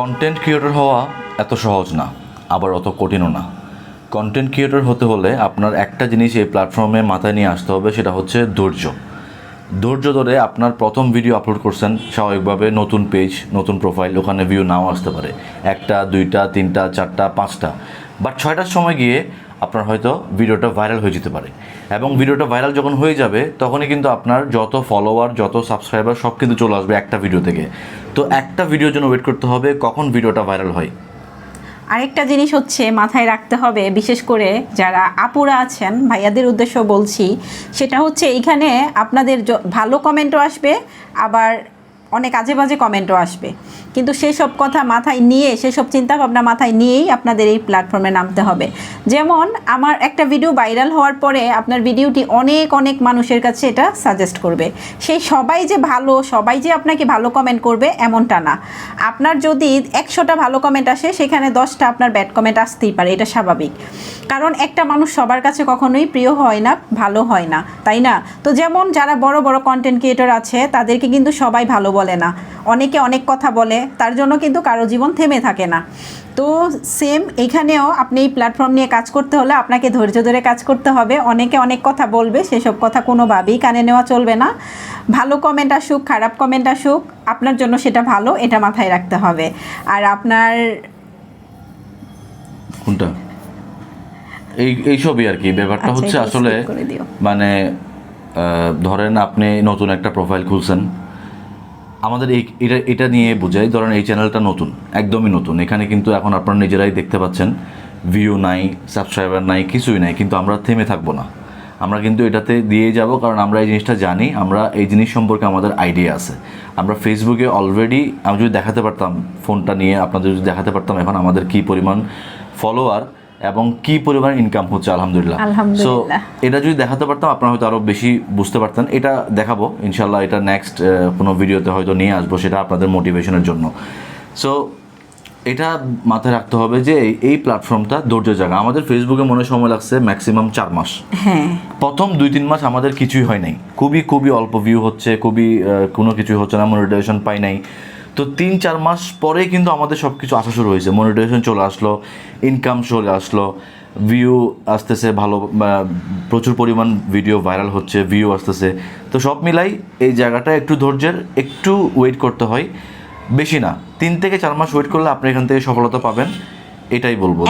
Content creator হওয়া এত সহজ না, আবার অত কঠিনও না। কন্টেন্ট ক্রিয়েটর হতে হলে আপনার একটা জিনিস এই প্ল্যাটফর্মে মাথায় নিয়ে আসতে হবে, সেটা হচ্ছে ধৈর্য। ধৈর্য ধরে আপনার প্রথম ভিডিও আপলোড করছেন, স্বাভাবিকভাবে নতুন পেজ নতুন প্রোফাইল ওখানে ভিউ নাও আসতে পারে। একটা, দুইটা, তিনটা, চারটা, পাঁচটা। বাট ছয়টার সময় গিয়ে আপনার হয়তো ভিডিওটা ভাইরাল হয়ে যেতে পারে। এবং ভিডিওটা ভাইরাল যখন হয়ে যাবে, তখনই কিন্তু আপনার যত ফলোয়ার যত সাবস্ক্রাইবার সব কিন্তু চলে আসবে একটা ভিডিও থেকে। তো একটা ভিডিওর জন্য ওয়েট করতে হবে, কখন ভিডিওটা ভাইরাল হয়। আরেকটা জিনিস হচ্ছে, মাথায় রাখতে হবে, বিশেষ করে যারা আপুরা আছেন, ভাইয়াদের উদ্দেশ্য বলছি, সেটা হচ্ছে এইখানে আপনাদের ভালো কমেন্টও আসবে, আবার অনেক আজে বাজে কমেন্টও আসবে। কিন্তু সেসব কথা মাথায় নিয়ে, সেসব চিন্তা ভাবনা মাথায় নিয়েই আপনাদের এই প্ল্যাটফর্মে নামতে হবে। যেমন আমার একটা ভিডিও ভাইরাল হওয়ার পরে আপনার ভিডিওটি অনেক অনেক মানুষের কাছে এটা সাজেস্ট করবে। সেই সবাই যে ভালো, সবাই যে আপনাকে ভালো কমেন্ট করবে এমনটা না। আপনার যদি একশোটা ভালো কমেন্ট আসে, সেখানে দশটা আপনার ব্যাড কমেন্ট আসতেই পারে, এটা স্বাভাবিক। কারণ একটা মানুষ সবার কাছে কখনোই প্রিয় হয় না, ভালো হয় না, তাই না? তো যেমন যারা বড় বড় কন্টেন্ট ক্রিয়েটর আছে, তাদেরকে কিন্তু সবাই ভালো বলে না। অনেকে অনেক কথা বলে তার জন্য কিন্তু কারও জীবন থেমে থাকে না। তো সেম এখানেও আপনি এই প্ল্যাটফর্ম নিয়ে কাজ করতে হলে আপনাকে ধৈর্য ধরে কাজ করতে হবে। অনেকে অনেক কথা বলবে সেসব কথা কোনোভাবেই কানে নেওয়া চলবে না। ভালো কমেন্ট আসুক খারাপ কমেন্ট আসুক আপনার জন্য সেটা ভালো এটা মাথায় রাখতে হবে। আর আপনার কোনটা? এই এইসবই আর কি। ব্যাপারটা আচ্ছা, হচ্ছে আসলে। মানে ধরেন আপনি নতুন একটা প্রোফাইল খুলছেন। আমাদের এই এটা এটা নিয়ে বোঝাই, ধরেন এই চ্যানেলটা নতুন, একদমই নতুন। এখানে কিন্তু এখন আপনারা নিজেরাই দেখতে পাচ্ছেন ভিউ নাই সাবস্ক্রাইবার নাই, কিছুই নাই, কিন্তু আমরা থেমে থাকব না। আমরা কিন্তু এটাতে দিয়ে যাব, কারণ আমরা এই জিনিসটা জানি, আমরা এই জিনিস সম্পর্কে আমাদের আইডিয়া আছে। আমরা ফেসবুকে অলরেডি আমি যদি দেখাতে পারতাম ফোনটা নিয়ে, আপনাদের যদি দেখাতে পারতাম এখন আমাদের কি পরিমাণ ফলোয়ার এবং কি পরিমাণ ইনকাম হচ্ছে আলহামদুলিল্লাহ। সো এটা যদি দেখাতে পারতাম আপনারা হয়তো আরও বেশি বুঝতে পারতেন। এটা দেখাবো ইনশাল্লাহ এটা নেক্সট কোনো ভিডিওতে হয়তো নিয়ে আসব সেটা আপনাদের মোটিভেশনের জন্য। সো এটা মাথায় রাখতে হবে যে এই- প্ল্যাটফর্মটা ধৈর্য জায়গা। আমাদের ফেসবুকে মনে সময় লাগছে ম্যাক্সিমাম চার মাস। হ্যাঁ। প্রথম দুই তিন মাস আমাদের কিছুই হয় নাই। খুবই খুবই অল্প ভিউ হচ্ছে খুবই কোনো কিছুই হচ্ছে না মনিটাইজেশন পাই নাই। তো তিন, চার মাস পরে কিন্তু আমাদের সব কিছু আসা শুরু হয়েছে। মনিটাইজেশন চলে আসলো ইনকাম চলে আসলো ভিউ আসতেছে, ভালো প্রচুর পরিমাণ ভিডিও ভাইরাল হচ্ছে ভিউ আসতেছে। তো সব মিলাই এই জায়গাটা একটু ধৈর্যের, একটু ওয়েট করতে হয়। বেশি না, তিন থেকে চার মাস ওয়েট করলে আপনি এখান থেকে সফলতা পাবেন, এটাই বলব।